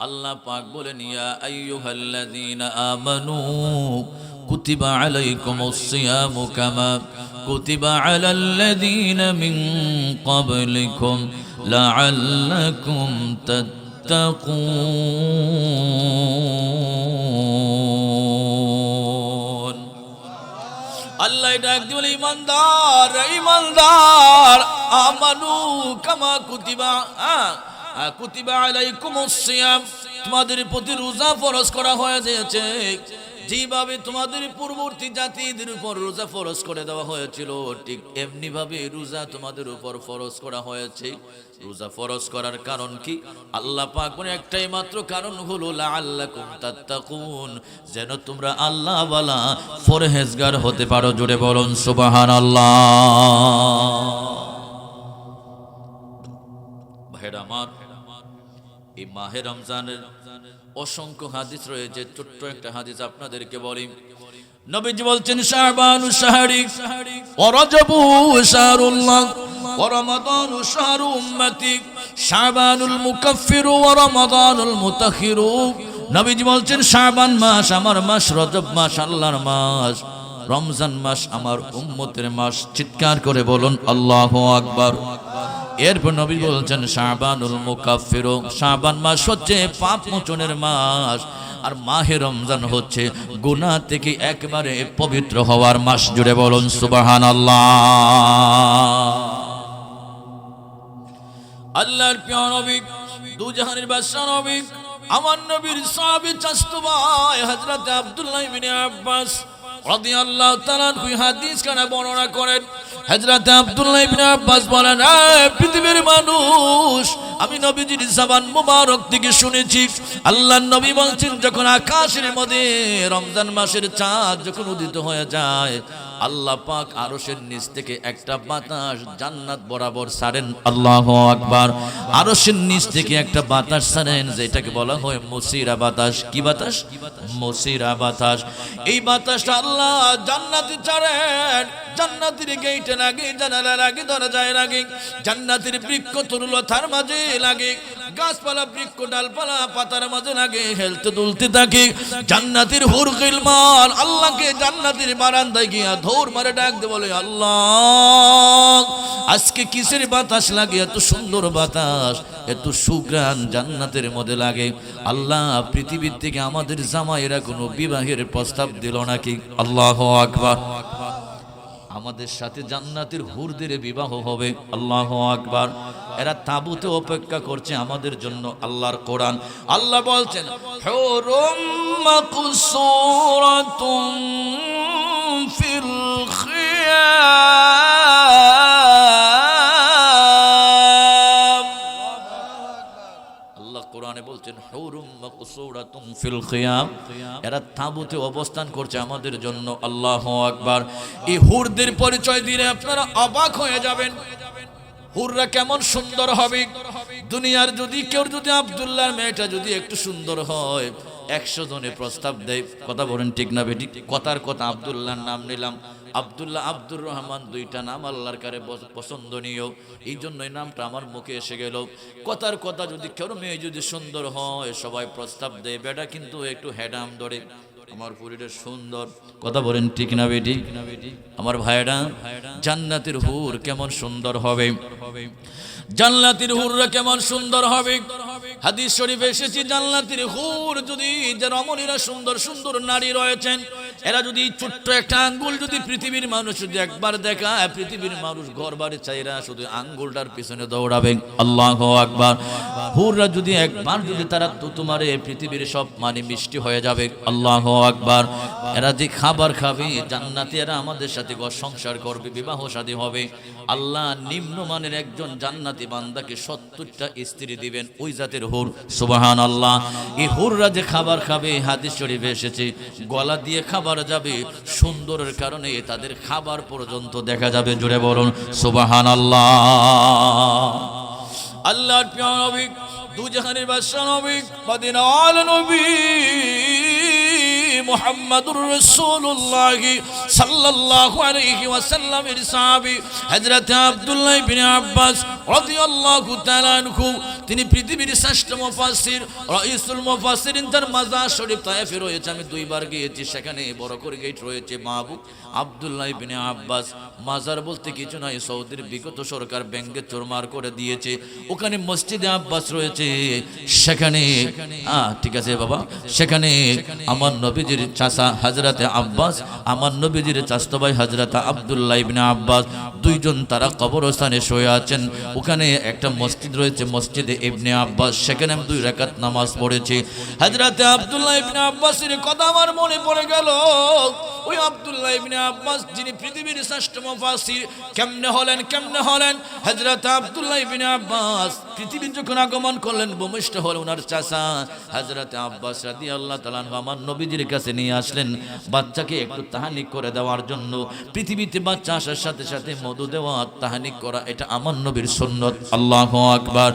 আল্লাহ পাক বলেন ইয়া আইয়ুহাল্লাযীনা আমানু কুতিবা আলাইকুমুস সিয়ামু কামা কুতিবা আলাল্লাযীনা মিন ক্বাবলিকুম লাআল্লাকুম তাত্তাকুন। আল্লাহ ডাক দিয়ে বলে ইমানদার ইমানদার আমানু কামা কুতিবা আহ, তোমাদের প্রতি রোজা ফরজ করা হয়েছে যেভাবে তোমাদের পূর্ববর্তী জাতিদের উপর রোজা ফরজ করে দেওয়া হয়েছিল, ঠিক এমনি ভাবে রোজা তোমাদের উপর ফরজ করা হয়েছে। রোজা ফরজ করার কারণ কি? আল্লাহ পাক বলে একটাই মাত্র কারণ হলো, লাআল্লাকুম তাত্তাকুন। যেন তোমরা আল্লাহ ওয়ালা ফরহেজগার হতে পারো জুড়ে বলুন সুবহানাল্লাহ। ভাইরা আমার এই মাহে রমজানের অসংখ্য হাদিস রয়েছে, ছোট্ট একটা হাদিস আপনাদেরকে বলি। নবীজি বলছেন, শাহবানু শাহরি, ও রজবু শাহরুল্লাহ শাহরু উম্মতি, শাহবানুল মুকাফফিরু ও রমাদানুল মুতাখিরু। নবীজি বলছেন, শাহবান মাস আমার মাস, রজব মাস আল্লাহর মাস, রমজান মাস আমার উম্মতের মাস। চিৎকার করে বলুন, আল্লাহু আকবার। এরপর নবী বলছেন, শাবানুল মুকাফির, শাবান মাস হচ্ছে পাপ মোচনের মাস, আর মাহে রমজান হচ্ছে গুনাহ থেকে একবারে পবিত্র হওয়ার মাস। জুড়ে বলুন সুবাহান আল্লাহর প্রিয় নবী দু জাহানের বাদশা নবী, আমার নবীর সাহাবী চাস্তু হযরত আব্দুল্লাহ ইবনে আব্বাস রাদিয়াল্লাহু তাআলা দুই হাদিস কানে বর্ণনা করেন, হযরত আব্দুল্লাহ ইবনে আব্বাস বলেন পৃথিবীর মানুষ, আমি নবীজির জবান মুবারক থেকে শুনেছি। আল্লাহর নবী বলছেন, যখন আকাশের মধ্যে রমজান মাসের চাঁদ যখন উদিত হয়ে যায় আল্লাহ পাক আরশের নিচ থেকে একটা বাতাস জান্নাত বরাবর সারেন। আল্লাহ আকবার। আরশের নিচ থেকে একটা বাতাস সারেন, যেটাকে বলা হয় মসিরা বাতাস। কি বাতাস? মসিরা বাতাস। এই বাতাসটা আল্লাহ জান্নাতে ছাড়েন। জান্নাতের গেইটে লাগে জানালা লাগে দরজায় লাগে। জান্নাতের বৃক্ষ তরুলতার মাঝে লাগে। গাছপালা, বৃক্ষ, ডালপালা, পাতার মাঝে লাগে, হেলতে দুলতে থাকে। জান্নাতের হুর গিলমান আল্লাহকে জান্নাতের বারান্দায় গিয়া ধৌর মারে ডাক দে বলে, আল্লাহ, আজকে কিসের বাতাস লাগে? এত সুন্দর বাতাস, এত সুগ্রাণ জান্নাতের মধ্যে লাগে। আল্লাহ, পৃথিবীর থেকে আমাদের জামাইরা কোনো বিবাহের প্রস্তাব দিল নাকি? আল্লাহ আকবার। আমাদের সাথে জান্নাতের হুরদের বিবাহ হবে। আল্লাহ আকবার। এরা তাবুতে অপেক্ষা করছে আমাদের জন্য আল্লাহর কোরআন। আল্লাহ বলছেন, হুরুম ফিল খিয়াম আল্লাহ কোরআনে বলছেন, হুরুম মাকসুরাতুম ফিল খিয়াম এরা অবস্থান করছে আমাদের জন্য। আল্লাহ এই হুরদের পরিচয় দিলে আপনারা অবাক হয়ে যাবেন। হুররা কেমন সুন্দর হবে। দুনিয়ার যদি কেউ, যদি আব্দুল্লাহর মেয়েটা যদি একটু সুন্দর হয় একশো জনে প্রস্তাব দেয়, কথা বলেন ঠিক না বেটি কথার কথা আবদুল্লাহর নাম নিলাম। আব্দুল্লাহ আব্দুর রহমান দুইটা নাম আল্লাহর কারে পছন্দনীয়। এই জন্য এই নামটা আমার মুখে এসে গেল। কথার কথা যদি কেউ মেয়ে যদি সুন্দর হয়, সবাই প্রস্তাব দেয়, বেটা কিন্তু একটু হেডাম ধরে। আমার পুরীটা সুন্দর। কথা বলেন ঠিক না বেটি আমার ভাইরা জান্নাতের হুর কেমন সুন্দর হবে। জান্নাতের হুররা কেমন সুন্দর হবে? হাদিস শরীফে এসেছে, জান্নাতির হুর যদি যে রমণীরা সুন্দর সুন্দর নারী রয়েছেন এরা যদি ছোট্ট একটা আঙ্গুল যদি পৃথিবীর মানুষ যদি একবার দেখায়, পৃথিবীর মানুষ ঘর বাড়ি চাইরা শুধু আঙ্গুলটার পিছনে দৌড়াবে। আল্লাহ আকবার। হুররা যদি একবার যদি তারা তো তোমার পৃথিবীর সব মানে মিষ্টি হয়ে যাবে। আল্লাহ আকবার। এরা যে খাবার খাবে, জান্নাতি এরা আমাদের সাথে ঘর সংসার করবে, বিবাহ শাদী হবে। আল্লাহ নিম্নমানের একজন জান্নাতি বান্দাকে সত্তরটা স্ত্রী দিবেন ওই জাতের হুর। সুবাহান আল্লাহ এই হুররা যে খাবার খাবে, হাদিস শরীফে এসেছে, গলা দিয়ে খাবার যাবে সুন্দরের কারণে তাদের খাবার পর্যন্ত দেখা যাবে। জুড়ে বলুন সুবাহান আল্লাহ আল্লাহর প্রিয় নবী দু জাহানের বাদশা নবী নবী, মুহাম্মাদুর রাসূলুল্লাহ সাল্লাল্লাহু আলাইহি ওয়াসাল্লামের সাহাবী, হযরত আব্দুল্লাহ ইবনে আব্বাস তিনি পৃথিবীর শ্রেষ্ঠ মুফাসসির, রাইসুল মুফাসসিরিন তার মাজার শরীফ তায়েফে রয়েছে। আমি দুইবার গিয়েছি, সেখানে বড় করে গেট রয়েছে মাহবুব আব্দুল্লাহ ইবনে আব্বাস। মাজার বলতে কিছু নয় সৌদির বিগত সরকার ব্যাংকে চোরমার করে দিয়েছে। ওখানে মসজিদে আব্বাস রয়েছে, সেখানে ঠিক আছে বাবা, সেখানে আমার নবীজির চাষা হাজরাতে আব্বাস, আমার নবীজির চাস্ত ভাই হাজরাতে আব্দুল্লাহ ইবনে আব্বাস, দুইজন তারা কবরস্থানে শুয়ে আছেন। ওখানে একটা মসজিদ রয়েছে, মসজিদে ইবনে আব্বাস। সেখানে আমি দুই রাকাত নামাজ পড়েছি। হাজরাতে আব্দুল্লাহ ইবনে আব্বাসের কথা আমার মনে পড়ে গেল। ওই আব্দুল্লাহ ইবনে আব্বাস, যিনি পৃথিবীর শ্রেষ্ঠ মুফাসসির, কেমনে হলেন কেমনে হলেন? হযরত আব্দুল্লাহ ইবনে আব্বাস পৃথিবীর যখন আগমন করলেন, ভূমিষ্ঠ হল ওনার চাচা। হযরত আব্বাস রাদিয়াল্লাহু তাআলা আমার নবীজির কাছে নিয়ে আসলেন, বাচ্চাকে একটু তাহানিক করে দেওয়ার জন্য। পৃথিবীতে বাচ্চা আসার সাথে সাথে মধু দেওয়া, তাহানিক করা, এটা আমার নবীর সুন্নত। আল্লাহু আকবার।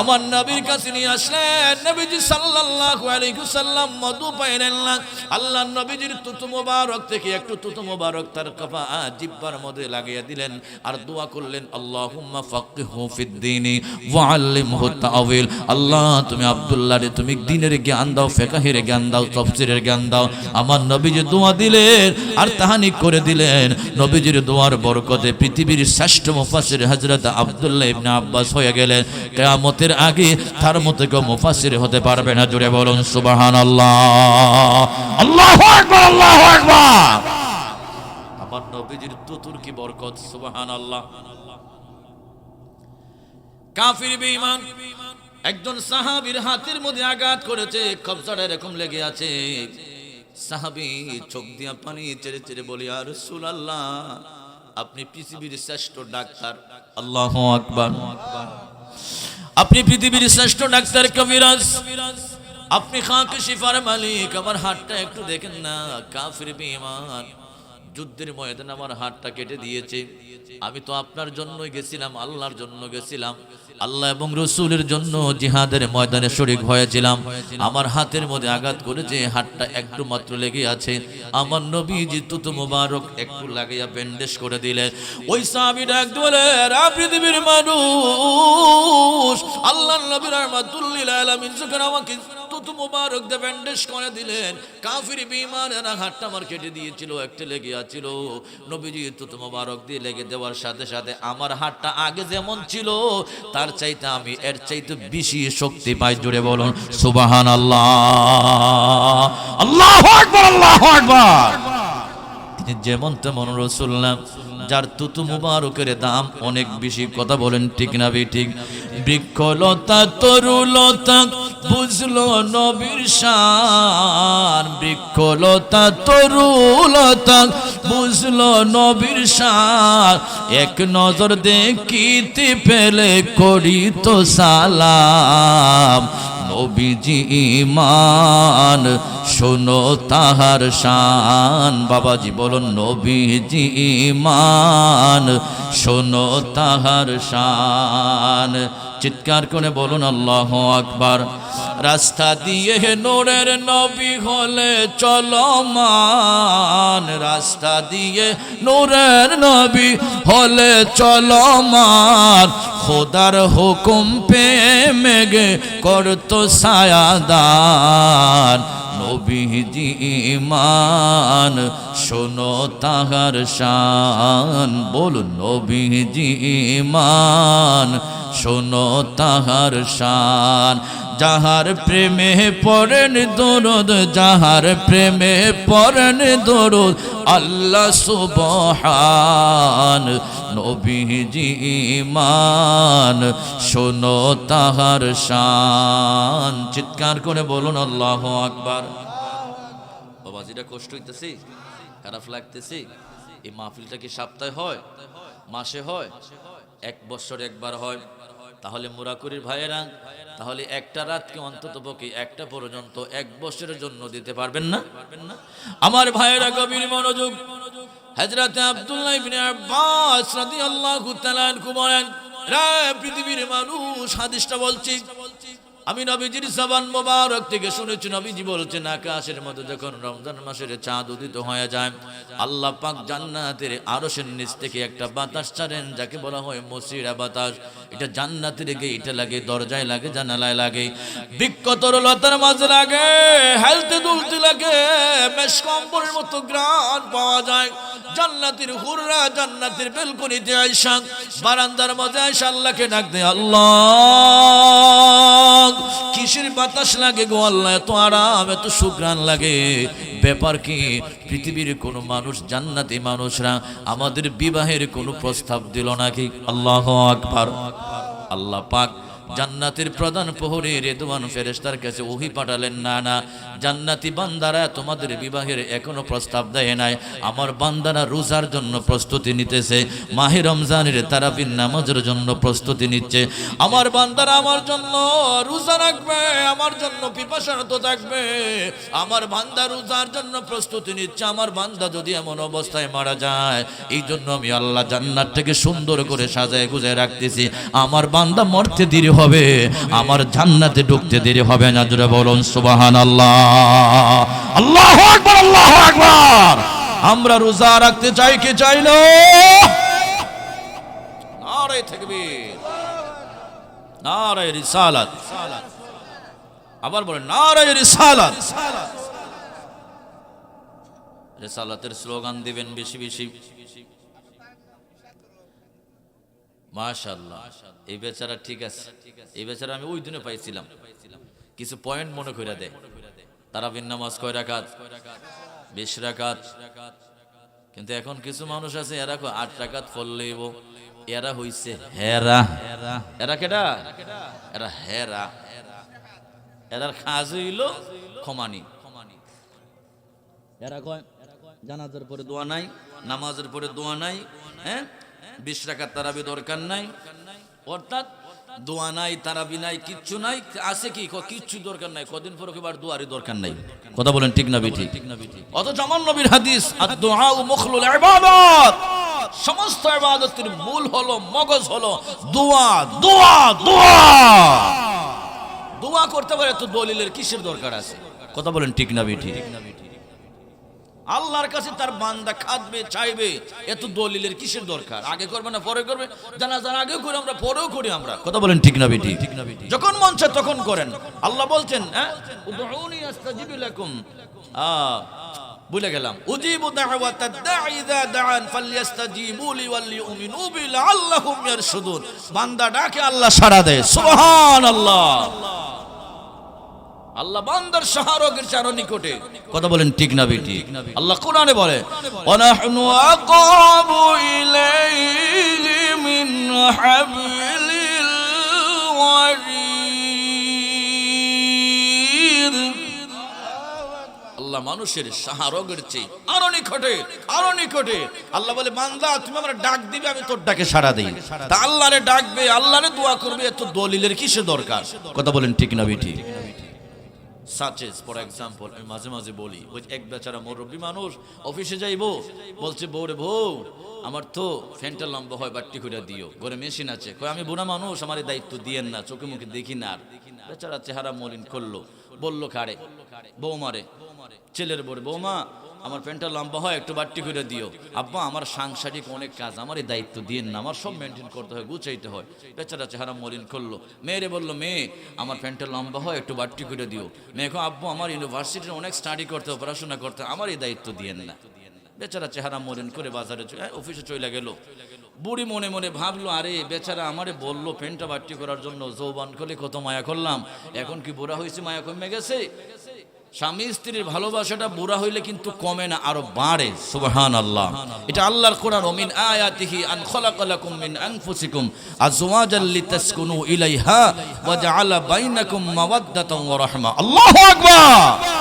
আমার নবীর কাছে নিয়ে আসলেন, নবীজি সাল্লাল্লাহু আলাইহি সাল্লাম মধু পাইলেন না। আল্লাহ নবীজির তুতু মোবারক থেকে একটু তুতু মোবারক তার কফা জিব্বার মধ্যে লাগিয়ে দিলেন আর দোয়া করলেন, আল্লাহুম্মা ফাক্কিহু ফিদ্দিনি ওয়া আল্লিমহু তাওয়িল আল্লাহ, তুমি আব্দুল্লাহ রে তুমি দ্বীনের জ্ঞান দাও, ফিকহের জ্ঞান দাও, তাফসীরের জ্ঞান দাও। আমার নবীজি দোয়া দিলেন আর তাহানি করে দিলেন, নবীজির দোয়ার বরকতে পৃথিবীর শ্রেষ্ঠ মুফাসসির হযরত আব্দুল্লাহ ইবনে আব্বাস হয়ে গেলেন। কিয়ামতের আগে তার মতো কেউ মুফাসসির হতে পারবে না জুড়ে বলুন সুবহানাল্লাহ। আল্লাহু আকবার আল্লাহু আকবার। আমার নবীজির তুতুর কি বরকত, সুবহানাল্লাহ। কাফির বেঈমান, একজন সাহাবীর হাতের মধ্যে আঘাত করেছে, কবজাটা এরকম লেগে আছে। সাহাবী চোখ দিয়া পানি চেড়ে চেড়ে বলি আর রাসূলুল্লাহ, আপনি পৃথিবীর শ্রেষ্ঠ ডাক্তার। আল্লাহু আকবার। আপনি পৃথিবীর শ্রেষ্ঠ ডাক্তার কবিরাজ। আপনি খাঁকে শিফার মালিক, আমার হাতটা একটু দেখেন না, কাফির বেঈমান। যুদ্ধের ময়দানে আমার হাতটা কেটে দিয়েছে। আমি তো আপনার জন্যই গেছিলাম, আল্লাহর জন্য গেছিলাম। আল্লাহ এবং রসুলের জন্য জিহাদের ময়দানে শরিক হয়েছিলাম। আমার হাতের মধ্যে আঘাত করেছে, হাতটা একটু মাত্র লেগে আছে। আমার নবীজি তুতু মুবারক একটু লাগাইয়া ব্যান্ডেজ করে দিলেন ওই সাহাবীরা এক বলে "রা পৃথিবীর মানুষ আল্লাহ নবীর আমাকে মুবারক দিয়ে ব্যান্ডেজ করে দিলেন। কাফির বিমান এরা হাতটা আমার কেটে দিয়েছিল, একটা লেগে আছিল। নবীজি তুতু মুবারক দিয়ে লেগে দেওয়ার সাথে সাথে আমার হাতটা আগে যেমন ছিল, তার চাইতে আমি এর চাইতে বেশি শক্তি পাই। জুড়ে বলুন সুবাহান আল্লাহ আল্লাহ আকবার আল্লাহ আকবার। তিনি যেমন তেমন রসুল্লাম যার তুতু মুবারকের দাম অনেক বেশি। কথা বলেন ঠিক না বে ঠিক? বৃক্ষলতা, তরুলতা বুঝলো নবীর শান, বৃক্ষলতা তরুলতা, বুঝলো নবীর শান। এক নজর দেখিতে পেলে করি তো সালাম। নবীজি ইমান শোনো তাহার শান। বাবাজি বলুন, নবীজি ইমান শোনো তাহার শান। চিৎকার করে বলুন, আল্লাহ আকবার। রাস্তা দিয়ে নোরের নবী হলে চলমান। রাস্তা দিয়ে নোরের নবী হলে চলমান। খোদার হুকুম পে মেঘে করতো সায়াদান নবীজি ইমান শোনো তাহার শান। বলুন, নবীজি ইমান শোনো তাহার শান। যাহার প্রেমে পড়েন দরদ, যাহার প্রেমে পড়েন দরদ, আল্লাহ সুবহান, নবীজি ইমান শোনো তাহার শান। চিৎকার করে বলুন, আল্লাহ আকবার। বাবা, যেটা কষ্ট হইতেছে, খারাপ লাগতেছে, এই মাহফিলটা কি সপ্তাহে হয়, মাসে হয়? এক বছর একবার হয়, তাহলে মুরাকুরির ভাইয়েরা, তাহলে একটা রাতকে অন্তত পক্ষে একটা পর্যন্ত এক বছরের জন্য দিতে পারবেন না? আমার ভাইয়েরা গভীর মনোযোগ। হযরত আব্দুল্লাহ ইবনে আব্বাস রাদিয়াল্লাহু তাআলা বলেন রে পৃথিবীর মানুষ হাদিসটা বলছি আমি নবীজির সাবান মোবারক থেকে শুনেছি, নবীজি বলছেন, আকাশের মতো যখন রমজান মাসের চাঁদ উদিত হয়ে যায়, আল্লাহ পাক জান্নাতের আরশের নিচ থেকে একটা বাতাস ছাড়েন, যাকে বলা হয় মসিরা বাতাস। এটা জান্নাতের এটা লাগে, দরজায় লাগে, জানালায় লাগে। বিক্ষতর লতার মাঝে লাগে, হেলতে দুলতে লাগে, বেশ কম্বলের মতো গ্রান পাওয়া যায়। জান্নাতের হুররা জান্নাতের বেলকনিতে আয়সা বারান্দার মাঝে আয়সা আল্লাহকে ডাক দে আল্লাহ, কিসের বাতাস লাগে গো আল্লাহ? এত আরাম, এত সুগ্রাণ লাগে। ব্যাপার কি? পৃথিবীর কোনো মানুষ জান্নাতি মানুষরা আমাদের বিবাহের কোনো প্রস্তাব দিল নাকি আল্লাহ আকবার। আল্লাহ পাক জান্নাতের প্রধান প্রহরী রেদওয়ান ফেরেস্তার কাছে ওহি পাঠালেন, না না, জান্নাতি বান্দারা তোমাদের বিবাহের এখনও প্রস্তাব দেয় নাই। আমার বান্দারা রোজার জন্য প্রস্তুতি নিতেছে। মাহে রমজানের তারাবির নামাজের জন্য প্রস্তুতি নিচ্ছে। আমার বান্দারা আমার জন্য রোজা রাখবে, আমার জন্য পিপাসারত থাকবে আমার বান্দা রোজার জন্য প্রস্তুতি নিচ্ছে। আমার বান্দা যদি এমন অবস্থায় মারা যায়, এই জন্য আমি আল্লাহ জান্নাত থেকে সুন্দর করে সাজায় গুজায় রাখতেছি। আমার বান্দা মরতে দেরি হবে। আমার জান্নাতে ঢুকতে দেরি হবে না জুড়ে বলুন সুবাহান আল্লাহ আল্লাহ আল্লাহ আকবার। আমরা রোজা রাখতে চাই কি চাই আবার বলেন নারে রিসালাত। রিসালাতের স্লোগান দিবেন বেশি বেশি। মাশাল্লাহ এই বেচারা ঠিক আছে। এই বেচারা আমি ওই দিনে পাইছিলাম। কিছু পয়েন্ট মনে করে দেয় তারা নামাজ কয় রাকাত? বিশ রাকাত। কিন্তু এখন কিছু মানুষ আছে, এরা আট রাকাত ফললেইব এরা হইছে হেরা। এরা কেডা? এরা হেরা। এরার খাজ হইল ক্ষমানি। এরা কয়, জানাজার পরে দোয়া নাই, নামাজের পরে দোয়া নাই হ্যাঁ? বিশ রাকাত তারাবি দরকার নাই। অর্থাৎ দোয়া নাই, তারাবি নাই, কিচ্ছু নাই। আছে কি? কিচ্ছু দরকার নাই। কদিন পর এবার দোয়ারই দরকার নাই। কথা বলেন ঠিক না বিঠি? অথচ আমার নবীর হাদিস আর দোয়া ও মুখলুল ইবাদত। সমস্ত ইবাদতের মূল হলো, মগজ হলো, দোয়া দোয়া দোয়া। দোয়া করতে পারে তো দলিলের কিসের দরকার আছে? কথা বলেন ঠিক না বিঠি? আল্লাহর কাছে তার বান্দা খাদবে, চাইবে, এত দলিলের কিসের দরকার? আগে করবে না, পরে করবে? জানা জানা আগে করি আমরা, পরেও করি আমরা। কথা বলেন ঠিক না বিটি? ঠিক না বিটি যখন মন চায় তখন করেন। আল্লাহ বলছেন হ্যাঁ? ভুলে গেলাম। উজিবু দাওয়াতাদ দাঈ ইযা দাআন ফালইস্তাজিবু লি ওয়াল ইউমিনু বি লাআল্লাহুম ইয়ারশুদুন। বান্দা ডাকে, আল্লাহ সাড়া দেয় সুবহানাল্লাহ। আল্লাহ বান্দার শাহরগের চারো নিকটে। কথা বলেন ঠিক না বেটি? আল্লাহ কোরআনে বলে ওয়ানাহনু আকাবু ইলাইহি মিন হাবলিল ওয়ারিদ। আল্লাহ মানুষের শাহরগের চেয়ে আরও নিকটে আরও নিকটে। আল্লাহ বলে বান্দা তুমি আমার ডাক দিবে আমি তোর ডাকে সাড়া দিই। তা আল্লাহরে ডাকবে আল্লাহরে দোয়া করবে এত দলিলের কিসের দরকার? কথা বলেন ঠিক না বেটি? সাচেস ফর এক্সাম্পল আমি মাঝে মাঝে বলি ওই এক বেচারা মুরব্বী মানুষ অফিসে যাইবো বলছে বৌরে বউ আমার তো ফ্যানটা লম্বা হয় বাট্টি করে দিও ঘরে মেশিন আছে কয় আমি বুড়া মানুষ আমার দায়িত্ব দিয়েন না চোখে মুখে দেখি না আর বেচারা চেহারা মলিন করল বলল কারে বৌমারে ছেলের বউরে বৌমা আমার প্যান্টটা লম্বা হয় একটু বাট্টি করে দিও। আব্বা আমার সাংসারিক অনেক কাজ আমার এই দায়িত্ব দিয়েন না আমার সব মেনটেন করতে হয় গুছাইতে হয়। বেচারা চেহারা মলিন করল। মেয়েরে বলল মেয়ে আমার প্যান্টটা লম্বা হয় একটু বাট্টি করে দিও। মেয়ে কো, আব্বু আমার ইউনিভার্সিটির অনেক স্টাডি করতে পড়াশোনা করতে আমার এই দায়িত্ব দিয়েন না। বেচারা চেহারা মলিন করে বাজারে অফিসে চলে গেল। বুড়ি মনে মনে ভাবলো আরে বেচারা আমারে বলল পেনটা বাট্টি করার জন্য যৌবান করলে কত মায়া করলাম। এখন কি বুড়া হয়েছে মায়া কমে গেছে? স্বামী স্ত্রীর ভালোবাসাটা বুড়া হইলে কিন্তু কমে না, আরও বাড়ে। সুবহান আল্লাহ এটা আল্লাহর কোরআন, ওমিন আয়াতিহি আন খলাকালাকুম মিন আনফুসিকুম আজওয়াজাল লিতাসকুনু ইলাইহা ওয়া জাআলা বাইনাকুম মাওয়াদ্দাতান ওয়া রাহমা। আল্লাহু আকবার!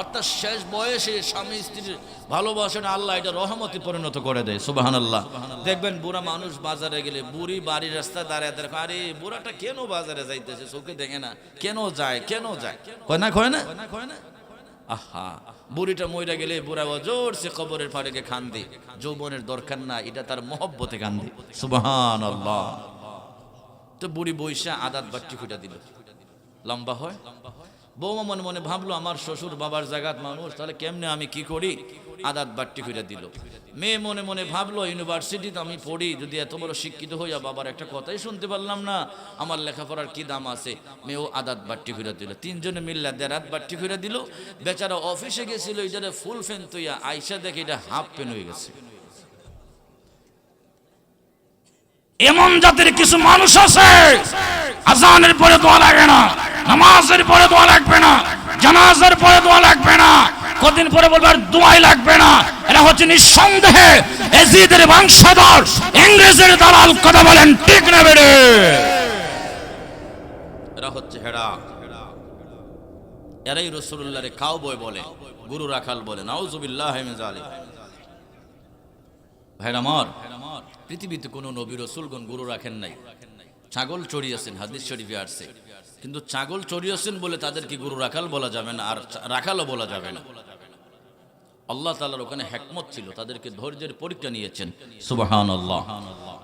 অর্থাৎ শেষ বয়সে স্বামী স্ত্রীর ভালোবাসাটা আল্লাহ এটা রহমতে পরিণত করে দেয় সুবাহান আল্লাহ দেখবেন বুড়া মানুষ বাজারে গেলে বুড়ি বাড়ির রাস্তায় দাঁড়িয়ে দেখো আরে বুড়াটা কেন বাজারে যাইতেছে? চোখে দেখে না। কেন যায় কেন যায়? কয় না কয় না? কয় না আহা বুড়িটা মইরা গেলে বুড়া জোর সে কবরের ফাড়েকে খান্দি যৌবনের দরকার না এটা তার মহব্বতে কান্দি। সুবাহান আল্লাহ তো বুড়ি বৈশা আদাত বাট্টি খুঁটা দিল। লম্বা হয়? বৌমা মনে মনে ভাবলো, আমার শ্বশুর বাবার জায়গাত মানুষ, তাহলে কেমনে আমি কি করি? আদাত বাট্টি করে দিল। মেয়ে মনে মনে ভাবলো, ইউনিভার্সিটিতে আমি পড়ি, যদি এত বড় শিক্ষিত হইয়া বাবার একটা কথাই শুনতে পারলাম না, আমার লেখাপড়ার কি দাম আছে? মেয়েও আদাত বাট্টি করে দিল। তিনজনে মিল্লা দেরাত বাট্টি করে দিল। বেচারা অফিসে গেছিল এটা ফুল ফ্যান তৈয়া, আইসা দেখে এটা হাফ প্যান হয়ে গেছে। এমন জাতির কিছু মানুষ আছে, আজানের পরে দোয়া লাগে না। নামাজের পরে দোয়া লাগবে না, জানাজের পরে দোয়া লাগবে না, কদিন পরে বলবে আর দোয়াই লাগবে না। এরা হচ্ছে নিঃসন্দেহে এজিদের বংশধর, ইংরেজের দালাল, কথা বলেন ঠিক না বেড়ে। এরা হচ্ছে হেড়া। এরাই রসুল্লাহ রে খাও বই বলে, গুরু রাখাল বলে, নাউজুবিল্লাহ জালিম ভাইরা আমার, পৃথিবীতে কোনো নবী, রসুলগণ গুরু রাখেন নাই। ছাগল চড়িয়েছেন হাদিস শরীফে আসছে। কিন্তু ছাগল চড়িয়েছেন বলে তাদেরকে গুরু রাখাল বলা যাবে না, আর রাখালও বলা যাবে না। আল্লাহ তালার ওখানে হ্যাকমত ছিল, তাদেরকে ধৈর্যের পরীক্ষা নিয়েছেন। সুবাহান আল্লাহ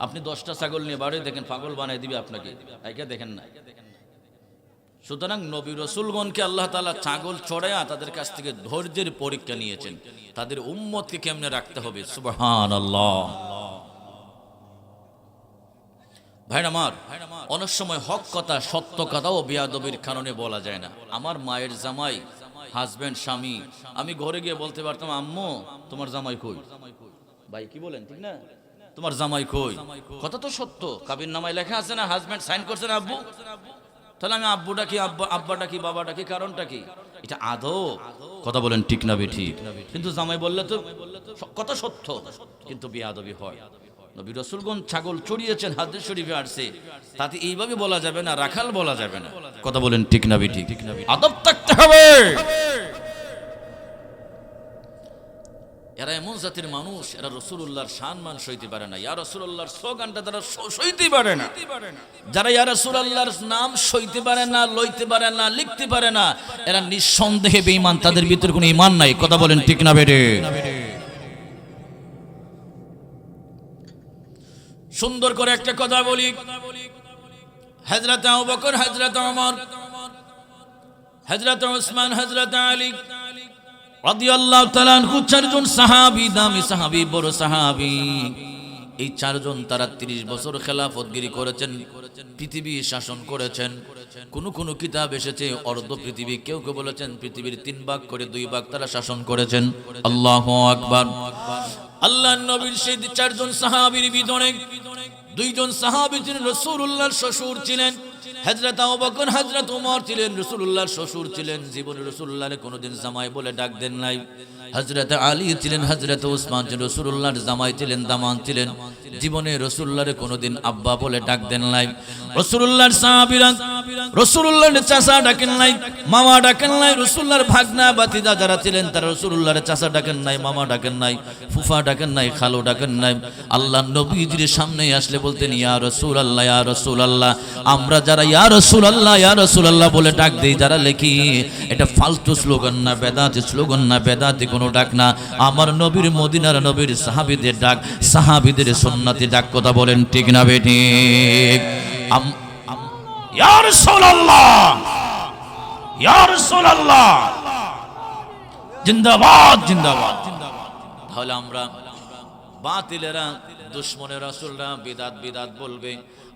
আপনি দশটা ছাগল নিয়ে বাড়ি দেখেন, পাগল বানাই দিবে আপনাকে। একে দেখেন না। সুতরাং নবী রসুলগণকে আল্লাহ তালা ছাগল চড়াইয়া তাদের কাছ থেকে ধৈর্যের পরীক্ষা নিয়েছেন। তাদের উম্মতকে কেমনে রাখতে হবে? সুবহান আল্লাহ ভাই আমার, অনেক সময় হক কথা, সত্য কথাও বিয়াদবির কারণে বলা যায় না। আমার মায়ের জামাই হাজবেন্ড স্বামী, আমি ঘরে গিয়ে বলতে পারতাম, আম্মু, তোমার জামাই কই? ভাই, কি বলেন, ঠিক না? তোমার জামাই কই? কথা তো সত্য, কাবির নামায় লেখা আছে না হাজবেন্ড সাইন করছেন আব্বু? তাহলে আমি আব্বুটা কি, আব্বা, আব্বাটা কি, বাবাটা কি, কারণটা কি? এটা আদৌ কথা বলেন ঠিক না, বেঠিক। কিন্তু জামাই বললে তো কথা সত্য, কিন্তু বিয়াদবি হয়। নবী রসুলগণ ছাগল চড়িয়েছেন হাদিস শরীফে আসছে তাতে এইভাবে বলা যাবে না, রাখাল বলা যাবে না। কথা বলেন ঠিক না বে ঠিক? আদব থাকতে হবে। এরা এমন জাতির মানুষ, এরা রসুল্লাহর মান সইতে পারে না। ইয়া রসুল্লাহর স্লোগানটা তারা সইতে পারে না। যারা ইয়া রসুল্লাহর নাম সইতে পারে না, লইতে পারে না, লিখতে পারে না, এরা নিঃসন্দেহে বেঈমান, তাদের ভিতরে কোনো ইমান নাই। কথা বলেন ঠিক না বেরে সুন্দর করে একটা কথা বলি। হজরত বকর হজরত ওমর হজরত ওসমান হজরত আলী রাদিয়াল্লাহু তাআলা আনহু চারজন সাহাবী, দামি সাহাবী, বড় সাহাবী। এই চারজন তারা 30 বছর খেলাফতগিরি করেছেন শাসন করেছেন। কোন কোন কিতাব এসেছে, অর্ধ পৃথিবী, কেউ কেউ বলেছেন পৃথিবীর তিন ভাগ করে দুই ভাগ তারা শাসন করেছেন। আল্লাহু আল্লাহ নবীর সেই চারজন সাহাবীর ভিতরে দুইজন সাহাবি ছিলেন রসুল্লাহর শ্বশুর ছিলেন হজরত হযরত ওমর ছিলেন রসুল্লাহর শ্বশুর ছিলেন। জীবনে রসুল্লাহ কোনোদিন জামাই বলে ডাক দেন নাই। হযরত আলী ছিলেন হযরত ওসমান ছিলেন, রাসূলুল্লাহর জামাই ছিলেন দামান ছিলেন। জীবনে রাসূলুল্লাহরে কোনোদিন আব্বা বলে ডাক দেন নাই। রাসূলুল্লাহর সাহাবীরা, রাসূলুল্লাহর চাচা ডাকেন নাই, মামা ডাকেন নাই, রাসূলুল্লাহর ভাগনা বাতিদা যারা ছিলেন, তারা চাচা ডাকেন নাই, মামা ডাকেন নাই, ফুফা ডাকেন নাই, খালু ডাকেন নাই। আল্লাহ নবীজির সামনে আসলে বলতেন, ইয়া রাসূলুল্লাহ ইয়া রাসূলুল্লাহ। আমরা যারা ইয়া রাসূলুল্লাহ ইয়া রাসূলুল্লাহ বলে ডাক দেই, যারা লেখি, এটা ফালতু স্লোগান না, বেদাতি স্লোগান না, বেদাতি কোনো ডাক না। আমার নবীর মদিনার নবীর সাহাবীদের ডাক, সাহাবীদের সুন্নতি ডাক, কথা বলেন ঠিক না জিন্দাবাদ। তাহলে আমরা বাতিলেরা, দুশ্মনের রাসুলরা বিদাত বিদাত বলবে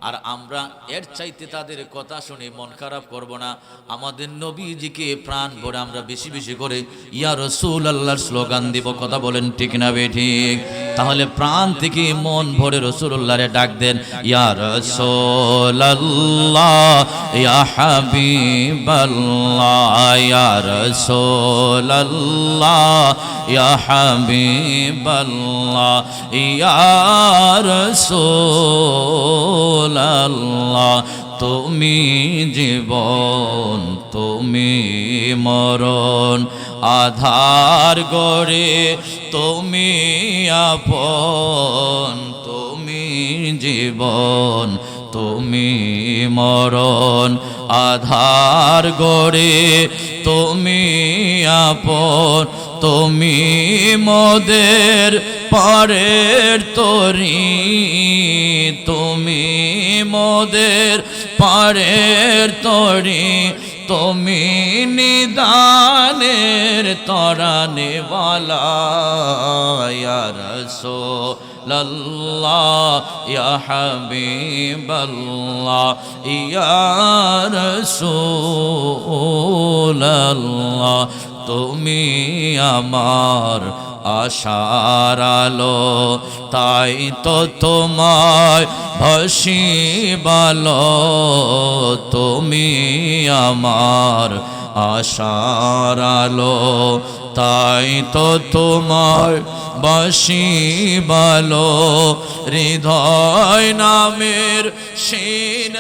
আর আমরা এর চাইতে তাদের কথা শুনে মন খারাপ করব না। আমাদের নবীজিকে প্রাণ ভরে আমরা বেশি বেশি করে ইয়া রসুল আল্লাহর স্লোগান দিব। কথা বলেন ঠিক না বে ঠিক? তাহলে প্রাণ থেকে মন ভরে রসুল্লাহরে ডাক দেন, ইয়া রসুল আল্লাহ ইয়া হাবিবাল্লাহ, ইয়া রসুল আল্লাহ ইয়া ইয়া আল্লাহ তুমি জীবন, তুমি মরণ, আধার গড়ে তুমি আপন, তুমি জীবন, তুমি মরণ, আধার গড়ে তুমি আপন, তুমি মোদের পরের তরি, তুমি মোদের পরের তরি, তুমি নিদানের তরানেওয়ালা ইয়া রাসূলুল্লাহ, ইয়া হাবিবাল্লাহ, ইয়া রাসূলুল্লাহ। তুমি আমার আশার আলো, তাই তো তোমায় ভাসিবালো তুমি আমার আশার আলো, তাই তো তোমার বসি বাসিবালো হৃদয় নামের হৃদয়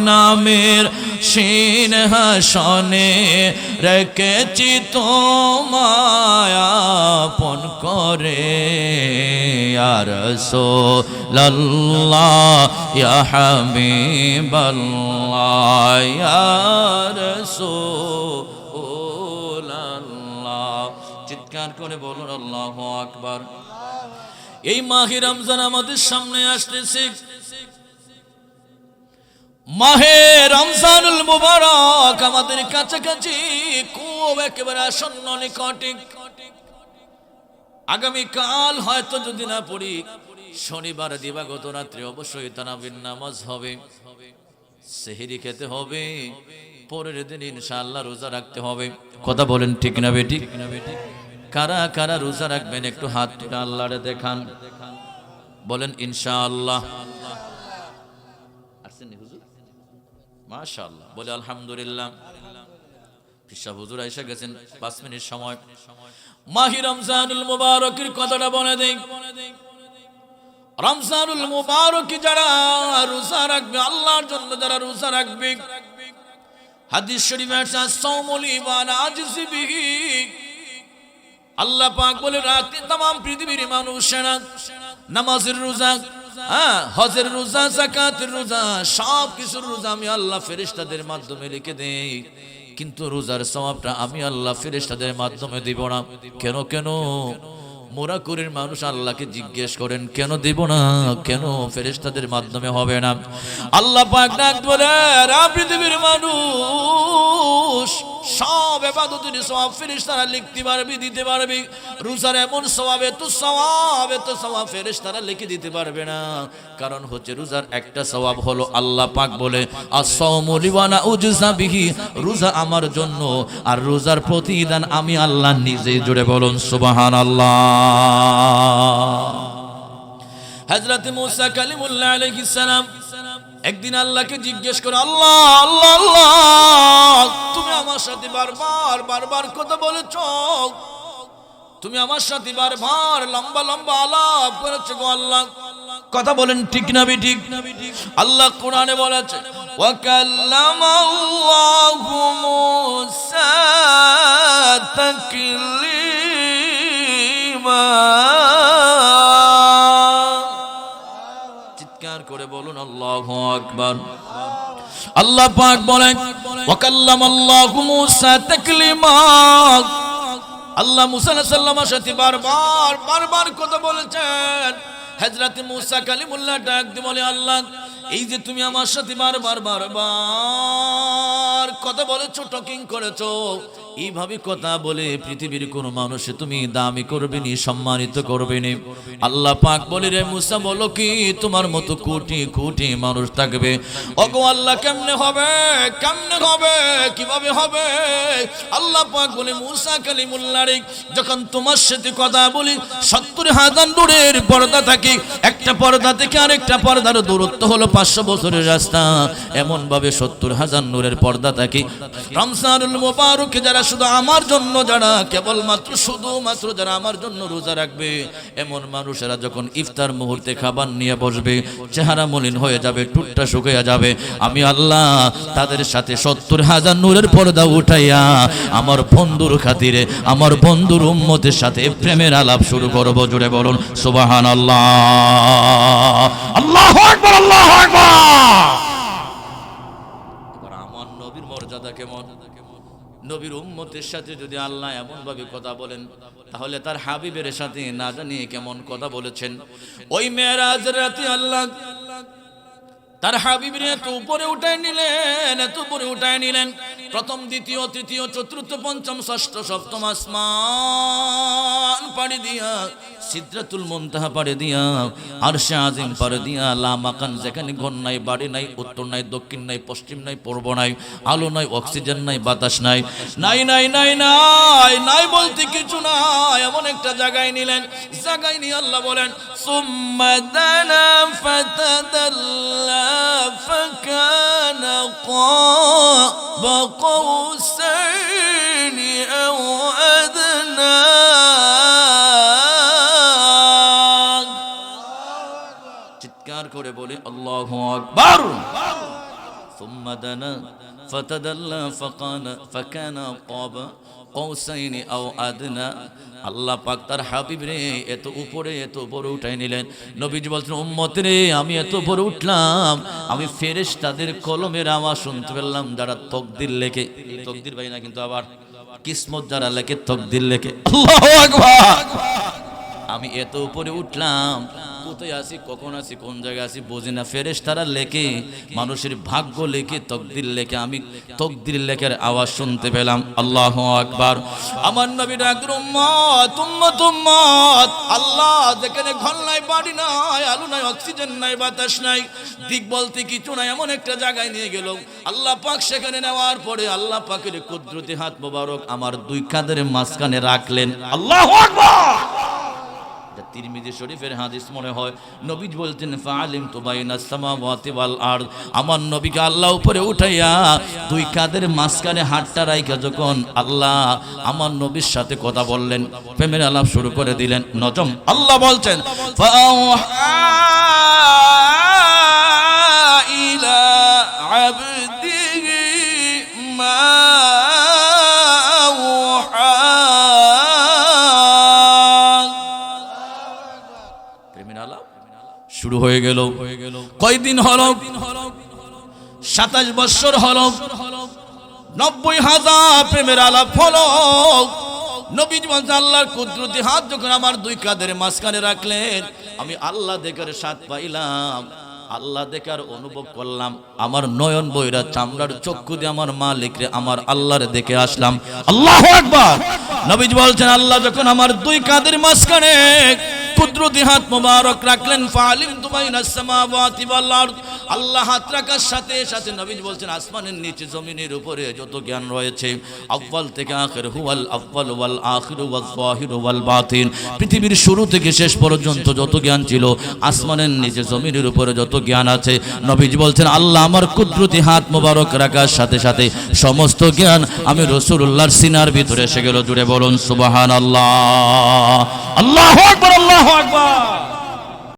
নামের সিংহাসনে রেখেছি তোমায়াপন করে। আর সো লাল্লাহ ইয়া রাসূলুল্লাহ। চিৎকার করে বলুন, আল্লাহু আকবার। এই মাহে রমজান আমাদের সামনে আসতেছে। মাহে রমজানুল মুবারক আমাদের কাছাকাছি খুব একেবারে আসন্ন নিকটে। আগামী কাল হয়তো যদি না পড়ি, শনিবার, দিবাগত রাত্রে অবশ্যই তানাবিন নামাজ হবে। সেহেরি খেতে হবে, পরের দিন ইনশাআল্লাহ রোজা রাখতে হবে। কথা বলেন ঠিক না বেটি? কারা কারা রোজা রাখবেন? একটু হাত আল্লাহরে দেখান। বলেন, ইনশাআল্লাহ। মাশাআল্লাহ বলে আলহামদুলিল্লাহ পিসা হুজুর এসে গেছেন পাঁচ মিনিট সময় মাহি রমজানুল মুবারকের কথাটা বলে দেই রমজানুল মুবারক যারা রোজা রাখবে আল্লাহর জন্য যারা রোজা রাখবে হাদিস শরীফে আছে সাওমুল ইমান আজিজি বিহি আল্লাহ পাক বলে রাখতে तमाम পৃথিবীর মানুষেরা নামাজের রোজা হ্যাঁ হজের রোজা জাকাতের রোজা সব কিছুর রোজা আমি আল্লাহ ফেরেশতাদের মাধ্যমে লিখে দেই। কিন্তু রোজার সওয়াবটা আমি আল্লাহ ফেরেশতাদের মাধ্যমে দিব না। কেন কেন? মোরাকুরের মানুষ আল্লাহকে জিজ্ঞেস করেন, কেন দেব না? কেন ফেরেশতাদের মাধ্যমে হবে না? আল্লাহ পাক ডাক বলে পৃথিবীর মানুষ সব এবাদতের সওয়াব ফেরেশতারা লিখতে পারবে, দিতে পারবে। রোজার এমন সওয়াব এত সওয়াব এত সওয়াব ফেরেশতারা লিখে দিতে পারবে না। কারণ হচ্ছে রোজার একটা সওয়াব হলো আল্লাহ পাক বলে, আস-সাওমু লিওয়ানা উজজা বিহি রোজা আমার জন্য। আর রোজার প্রতিদান আমি আল্লাহ নিজেই জুড়ে বলুন, সুবহানাল্লাহ। হজরত মুসা কালিমুল্লাহ আলাইহিস সালাম একদিন আল্লাহকে জিজ্ঞেস করে, আল্লাহ আল্লাহ আল্লাহ, তুমি আমার সাথে বারবার বারবার কথা বলেছ। তুমি আমার সাথে বারবার লম্বা লম্বা আলাপ করেছ গো আল্লাহ। কথা বলেন ঠিক না বি ঠিক? আল্লাহ কোরআনে বলেছে ওয়াকাল্লামাল্লাহু আল্লাহু পাক বলেন ওয়াকাল্লাম আল্লাহু মুসা তাকলিমা। আল্লাহ মুসা সালামের সাথে বারবার বারবার কথা বলেছেন। হযরত মুসা কালিমুল্লাহ ডাক দিয়ে বলে, আল্লাহ এই যে তুমি আমার সাথে বারবার বারবার কথা বলেছ, টকিং করেছ, এইভাবে কথা বলে পৃথিবীর কোন মানুষে তুমি দামি করবে নি, সম্মানিত করবে নি। আল্লাহ পাক বলে, রে মুসা, বলো কি তোমার মতো কোটি কোটি মানুষ থাকবে? ওগো আল্লাহ, কেমনে হবে? কেমনে হবে? কীভাবে হবে? আল্লাহ পাক বলে, মুসা কালিমুল্লাহ রে যখন তোমার সাথে কথা বলি, সত্তর হাজার দূরের পর্দা থাকে, একটা পর্দা থেকে আরেকটা পর্দার দূরত্ব হলো পাঁচশো বছরের রাস্তা এমন ভাবে সত্তর হাজার নূরের পর্দা থাকে। যারা শুধু আমার জন্য, যারা কেবলমাত্র শুধুমাত্র যারা আমার জন্য রোজা রাখবে, এমন মানুষেরা যখন ইফতার মুহূর্তে খাবার নিয়ে বসবে, চেহারা মলিন হয়ে যাবে টুটটা শুকিয়ে যাবে। আমি আল্লাহ তাদের সাথে সত্তর হাজার নূরের পর্দা উঠাইয়া আমার বন্ধুর খাতিরে, আমার বন্ধুর উম্মতের সাথে প্রেমের আলাপ শুরু করব। জুড়ে বলুন সুবাহান আল্লাহু আকবার আল্লাহু আকবার এবার আমার নবীর মর্যাদা কেমন নবীর উম্মতের সাথে যদি আল্লাহ এমন ভাবে কথা বলেন, তাহলে তার হাবিবের সাথে না জানিয়ে কেমন কথা বলেছেন? ওই মেয়েরাজ রাতে আল্লাহ তার হাবিবির এত উপরে উঠায় নিলেন, এত উপরে উঠায় নিলেন। প্রথম, দ্বিতীয়, তৃতীয়, চতুর্থ, পঞ্চম, ষষ্ঠ, সপ্তম আসমান পাড়ি দিয়া, সিদ্রাতুল মুনতাহা পাড়ি দিয়া, আরশে আজিম পাড়ি দিয়া, লা মাকান যেখানে ঘর নাই, বাড়ি নাই, উত্তর নাই, দক্ষিণ নাই, পশ্চিম নাই, পূর্ব নাই, আলো নাই, অক্সিজেন নাই, বাতাস নাই নাই নাই নাই নাই নাই বলতে কিছু নাই, এমন একটা জায়গায় নিলেন, জায়গায় নিয়ে আল্লাহ বলেন, সুম্মা দানা ফাতাদাল্লা فكان قاب قوسين أو أدنى চিৎকার করে বলে আল্লাহ আকবার ثم دنا فتدلى فقال فكان قاب কৌসাইনি আও আদনা। আল্লাহ পাক তার হাবিব রে, এত উপরে, এত বড় উঠাই নিলেন। নবীজি বলছেন, উম্মত রে, আমি এত বড় উঠলাম। আমি ফেরেশ তাদের কলমের আওয়াজ শুনতে পেলাম, যারা তকদির লেখে। তকদির ভাই না কিন্তু আবার কিসমত যারা লেখে, তকদির লেখে। আল্লাহু আকবার! আমি এত উপরে উঠলাম, কোথায় আছি, কখন আছি, কোন জায়গায় আছি বুঝি না। ফেরেশ তারা লেখে, মানুষের ভাগ্য লেখে, তকদির লেখে, আমি তকদির লেখার আওয়াজ শুনতে পেলাম। আল্লাহ আকবার। আমার নবী আল্লাহ যেখানে ঘর নাই, বাড়ি নাই, আলু নাই, অক্সিজেন নাই, বাতাস নাই, দিক বলতে কিছু নাই, এমন একটা জায়গায় নিয়ে গেল। আল্লাহ পাক সেখানে নেওয়ার পরে আল্লাহ পাকের কুদরতি হাত মোবারক আমার দুই কাদের মাঝখানে রাখলেন। আল্লাহ আকবার! তিরমিজি শরীফের হাদিস মনে হয় নবী বলতেন ফালিম তো সামাওয়াতি ওয়াল আরদ। আমার নবীকে আল্লাহ উপরে উঠাইয়া দুই কাদের মাঝখানে হাতটা রাইখা যখন আল্লাহ আমার নবীর সাথে কথা বললেন, প্রেমের আলাপ শুরু করে দিলেন। নজম, আল্লাহ বলছেন ইলা আবদিহি মা শুরু হয়ে গেল। কয়দিন হলো? সাতাশ বৎসর হলো। নব্বই হাজার প্রেমের আলাপ হলো। কুদরতি হাত যখন আমার দুই মাঝখানে আমি আল্লাহ দেখার স্বাদ পাইলাম। আল্লাহ দেখার অনুভব করলাম। আমার নয়ন বইরা চামড়ার চক্ষু দিয়ে আমার আমার আল্লাহর দেখে আসলাম। আল্লাহ একবার নবীজ বলছেন, আল্লাহ যখন আমার দুই কাদের মাঝখানে কুদরতি হাত মোবারক রাখলেন, ফালিম তুমাইনা সামাওয়াতি ওয়াল আল্লাহ হাত সাথে সাথে নবীজ বলছেন, আসমানের নিচে জমিনের উপরে যত জ্ঞান রয়েছে, আউয়াল থেকে আখির, হুয়াল আউয়াল ওয়াল আখির ওয়াল যাহির ওয়াল বাতিন। পৃথিবীর শুরু থেকে শেষ পর্যন্ত যত জ্ঞান ছিল, আসমানের নিচে জমিনের উপরে যত জ্ঞান আছে, নবীজ বলছেন, আল্লাহ আমার কুদরতি হাত মোবারক রাখার সাথে সাথে সমস্ত জ্ঞান আমি রসুল্লাহর সিনার ভিতরে এসে গেল, জুড়ে বলুন সুবাহান আল্লাহ আল্লাহ আকবার আল্লাহ আকবার।